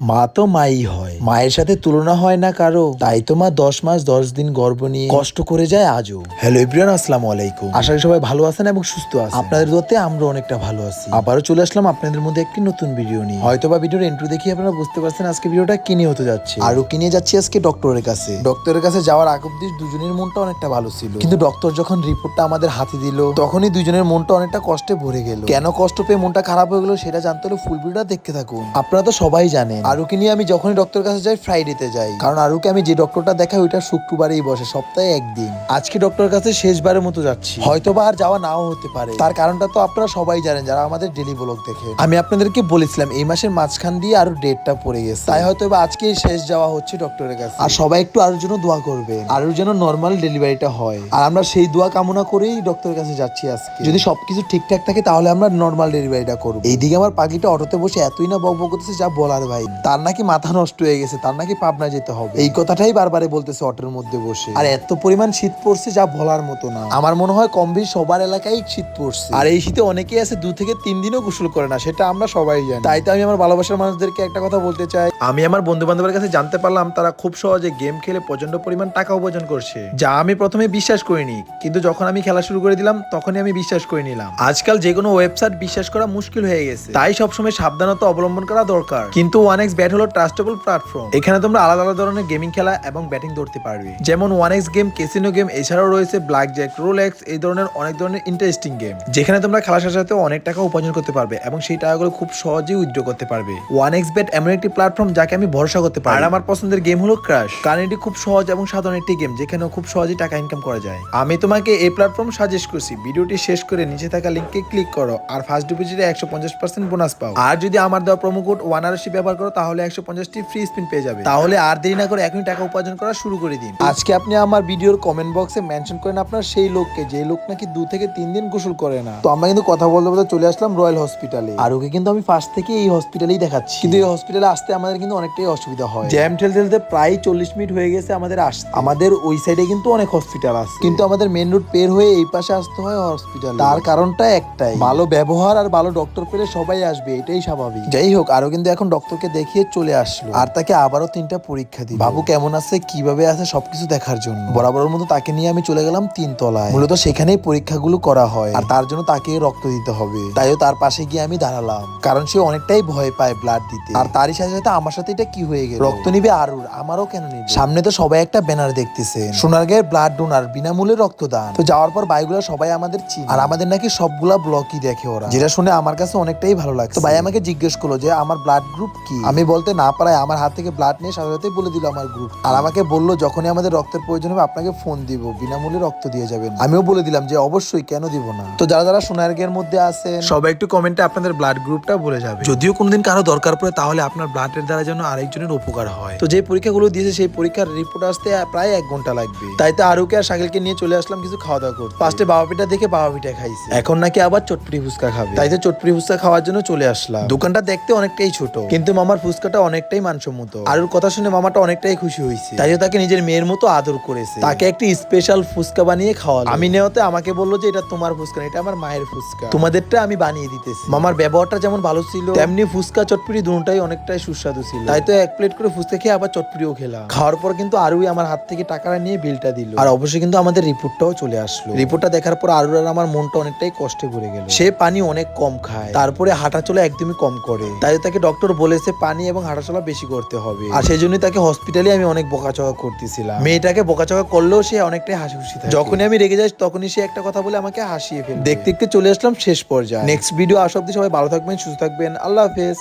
মা তো মাই হয়। মায়ের সাথে তুলনা হয় না কারও। তাই তো মা দশ মাস, দশ দিন গর্ভ নিয়ে কষ্ট করে যায় আজও। হ্যালো ইব্রিয়ান আসসালামু আলাইকুম। আশা করি সবাই ভালো আছেন এবং সুস্থ আছেন। আপনাদের দোয়াতে আমরা অনেকটা ভালো আছি। আবারও চলে আসলাম আপনাদের মধ্যে একটি নতুন ভিডিও নিয়ে। হয়তো বা ভিডিওর এন্ট্রি দেখে আপনারা বুঝতে পারছেন আজকে ভিডিওটা কিনে হতে যাচ্ছে। আরও কিনে যাচ্ছি আজকে ডক্টরের কাছে। ডক্টরের কাছে যাওয়ার আগ অব্দি দুজনের মনটা অনেকটা ভালো ছিল। কিন্তু ডক্টর যখন রিপোর্টটা আমাদের হাতে দিল, তখনই দুজনের মনটা অনেকটা কষ্টে ভরে গেল। কেন কষ্ট পেয়ে মনটা খারাপ হয়ে গেলো সেটা জানতে হলে ফুল ভিডিওটা দেখতে থাকুন। আপনারা তো সবাই জানেন। আরুকে নিয়ে আমি যখনই ডক্টর কাছে যাই ফ্রাইডেতে যাই। কারণ আরুকে আমি যে ডক্টরটা দেখাই ওইটা শুক্রবারেই বসে সপ্তাহে একদিন। আজকে ডক্টর কাছে শেষবারের মতো যাচ্ছি। হয়তো বা আর যাওয়া নাও হতে পারে। তার কারণটা তো আপনারা সবাই জানেন যারা আমাদের ডেলি ব্লগ দেখে। আমি আপনাদেরকে বলেছিলাম এই মাসের মাঝখান দিয়ে আরও ডেটটা পড়ে গেছে। তাই হয়তো বা আজকে শেষ যাওয়া হচ্ছে ডক্টরের কাছে। আর সবাই একটু আরোর জন্য দোয়া করবে আরোর যেন নর্মাল ডেলিভারিটা হয়। আর আমরা সেই দোয়া কামনা করেই ডক্টরের কাছে যাচ্ছি আজকে। যদি সবকিছু ঠিকঠাক থাকে তাহলে আমরা নর্মাল ডেলিভারিটা করব। এইদিকে আমার পাখিটা অটোতে বসে এতই না বকবক করতেছে যা বলার ভাই। তার নাকি মাথা নষ্ট হয়ে গেছে, তার নাকি পাবনা যেতে হবে। এই কথাটাই বারবারে বলতেছে অটোর মধ্যে বসে। আর এত পরিমাণ শীত পড়ছে যা বলার মতো না। আমার মনে হয় কম বেশি সবার এলাকায় শীত পড়ছে। আর এই শীতে অনেকেই আছে দু থেকে তিন দিনও গোসল করে না, সেটা আমরা সবাই জানি। তাই তো আমি আমার ভালোবাসার মানুষদেরকে একটা কথা বলতে চাই। আমি আমার বন্ধু বান্ধবের কাছে জানতে পারলাম, তারা খুব সহজে গেম খেলে প্রচণ্ড পরিমাণ টাকা উপার্জন করছে। যা আমি প্রথমে বিশ্বাস করিনি, কিন্তু যখন আমি খেলা শুরু করে দিলাম, তখনই আমি বিশ্বাস করে নিলাম। আজকাল যে কোনো ওয়েবসাইট বিশ্বাস করা মুশকিল হয়ে গেছে। তাই সবসময় সাবধানতা অবলম্বন করা দরকার। কিন্তু ওয়ান এক্স ব্যাট হলো ট্রাস্টেবল প্ল্যাটফর্ম এখানে তোমরা আলাদা আলাদা ধরনের গেমিং খেলা এবং ব্যাটিং ধরতে পারবে। যেমন one X game casino game এছাড়াও রয়েছে ব্ল্যাক জ্যাক রোলেক্স এই ধরনের অনেক ধরনের ইন্টারেস্টিং গেম যেখানে তোমরা খেলার সাথে সাথে অনেক টাকা উপার্জন করতে পারবে এবং সেই টাকাগুলো খুব সহজেই উইথড্র করতে পারবে। ওয়ান এক্স বেট এমন একটি প্ল্যাটফর্ম যাকে আমি ভরসা করতে পারি। আর আমার পছন্দের গেম হলো ক্রাশ কারণ এটি খুব সহজ এবং সাধারণ একটি গেম যেখানে খুব সহজেই টাকা ইনকাম করা যায়। আমি তোমাকে এই প্ল্যাটফর্ম সাজেস্ট করছি। ভিডিওটি শেষ করে নিচে থাকা লিঙ্কে ক্লিক করো। আর ফার্স্ট ডিপোজিটে একশো পঞ্চাশ পার্সেন্ট বোনাস পাও। আর যদি আমার দেওয়া প্রোমো কোড ওয়ান আরসি ব্যবহার করো তাহলে একশো পঞ্চাশটি ফ্রি স্পিন পেয়ে যাবে। তাহলে আর দেরি না করে এখনই টাকা উপার্জন করা শুরু করে দিন। আজকে আপনি আমার ভিডিওর কমেন্ট বক্সে মেনশন করেন আপনার সেই লোককে যে লোক নাকি দু থেকে তিন দিন গোসল করে না। তো আমরা কিন্তু কথা বলতে বলতে চলে আসলাম রয়্যাল হসপিটালে আর ওকে কিন্তু আমি ফার্স্ট থেকে এই হসপিটালেই দেখাচ্ছি। কিন্তু এই হসপিটালে আসতে আমাদের কিন্তু অনেকটাই অসুবিধা হয়। জ্যাম ঠেলতে ঠেলতে প্রায় চল্লিশ মিনিট হয়ে গেছে আমাদের আসতে। আমাদের ওই সাইডে কিন্তু অনেক হসপিটাল আছে। কিন্তু আমাদের মেন রোড পের হয়ে এই পাশে আসতে হয় হসপিটাল তার কারণটা একটাই। ভালো ব্যবহার আর ভালো ডক্টর পেলে সবাই আসবে এটাই স্বাভাবিক। যাই হোক আরও কিন্তু এখন ডক্টরকে দেখিয়ে চলে আসলো। আর তাকে আবারও তিনটা পরীক্ষা দিই বাবু কেমন আছে, কীভাবে আছে সবকিছু দেখার জন্য। বরাবরের মতো তাকে নিয়ে আমি চলে গেলাম তিন তলায়। মূলত সেখানেই পরীক্ষাগুলো করা হয়। আর তার জন্য তাকে রক্ত দিতে হবে। তাইও তার পাশে গিয়ে আমি দাঁড়ালাম। কারণ সে অনেকটাই ভয় পায় ব্লাড দিতে। আর তারই সাথে সাথে আমার সাথে এটা কি হয়ে গেল? রক্ত নিবে আরুর, আমারও কেন নিবে? সামনে তো সবাই একটা ব্যানার দেখতেছে সোনারগাঁয়ের ব্লাড ডোনার বিনামূল্যে রক্তদান। তো যাওয়ার পর বাইগুলো সবাই আমাদের চিনে। আর আমাদের নাকি সবগুলা ব্লকই দেখে ওরা। যেটা শুনে আমার কাছে অনেকটাই ভালো লাগছে। ভাই আমাকে জিজ্ঞেস করল যে, আমার ব্লাড গ্রুপ কি? আমি বলতে না পারায় আমার হাত থেকে ব্লাড নিয়ে সাথে সাথেই বলে দিল আমার গ্রুপ আর আমাকে বলল, যখনই আমাদের রক্তের প্রয়োজন হবে, আপনাকে ফোন দিব। বিনামূল্যে রক্ত দিয়ে যাবেন। আমিও বলে দিলাম যে, অবশ্যই, কেন দিব না? তো যারা যারা সোনারগের মধ্যে আছে সবাই একটু কমেন্টে আপনাদের ব্লাড গ্রুপটা বলে যাবে। যদিও কোনোদিন কারও দরকার পড়ে, তাহলে আপনার ব্লাডের দ্বারা যেন আরেকজনের উপকার হয়। তো যে পরীক্ষাগুলো দিয়েছে, সেই পরীক্ষার রিপোর্ট আসতে প্রায় এক ঘণ্টা লাগবে। তাই তো আরুকে আর শাকিলকে নিয়ে চলে আসলাম কিছু খাওয়া দাওয়া করতে ফার্স্টে বাবা পিঠা দেখে বাবা পিঠা খাইছে। এখন নাকি আবার চটপুরি ফুচকা খাবে। তাই তো চটপুরি ফুচকা খাওয়ার জন্য চলে আসলাম। দোকানটা দেখতে অনেকটাই ছোট। কিন্তু মামার ফুচকাটা অনেকটাই মানসম্মত। আরুর কথা শুনে মামাটা অনেকটাই খুশি হয়েছে। তাই তাকে নিজের মেয়ের মতো আদর করেছে। তাকে একটি স্পেশাল ফুচকা বানিয়ে খাওয়ালো। আমি নেওয়াতে আমাকে বলল যে, এটা তোমার ফুচকা এটা আমার মায়ের ফুচকা। তোমাদেরটা আমি বানিয়ে দিতেছি। মামার ব্যবহারটা যেমন ভালো ছিল, তেমনি ফুচকা চটপুরি দুটাই অনেকটাই সুস্বাদু ছিল। তাই তো এক প্লেট করে ফুচকা খেয়ে আবার চটপুরিও খেলাম। খাওয়ার পর কিন্তু আরুই আমার হাত থেকে টাকাটা নিয়ে বিলটা দিল। আর অবশ্যই কিন্তু আমাদের রিপোর্টটাও চলে আসলো। রিপোর্টটা দেখার পর আরুর আর আমার মনটা অনেকটাই কষ্টে ভরে গেল। সে পানি অনেক কম খায়। তারপরে হাঁটা চলে একদমই কম করে। তাই তাকে ডক্টর বলেছে পানি এবং হাঁটাচলা বেশি করতে হবে। আর সেই জন্যই তাকে হসপিটালে আমি অনেক বকাচকা করতেছিলাম। মেয়েটাকে বকাচকা করলেও সে অনেকটাই হাসি খুশি থাকে। যখনই আমি রেগে যাই, তখনই সে একটা কথা বলে আমাকে হাসিয়ে ফেলে। দেখতে দেখতে চলে আসলাম শেষ পর্যায়ে। নেক্সট ভিডিও আসা অব্দি সবাই ভালো থাকবেন, সুস্থ থাকবেন। আল্লাহ হাফেজ।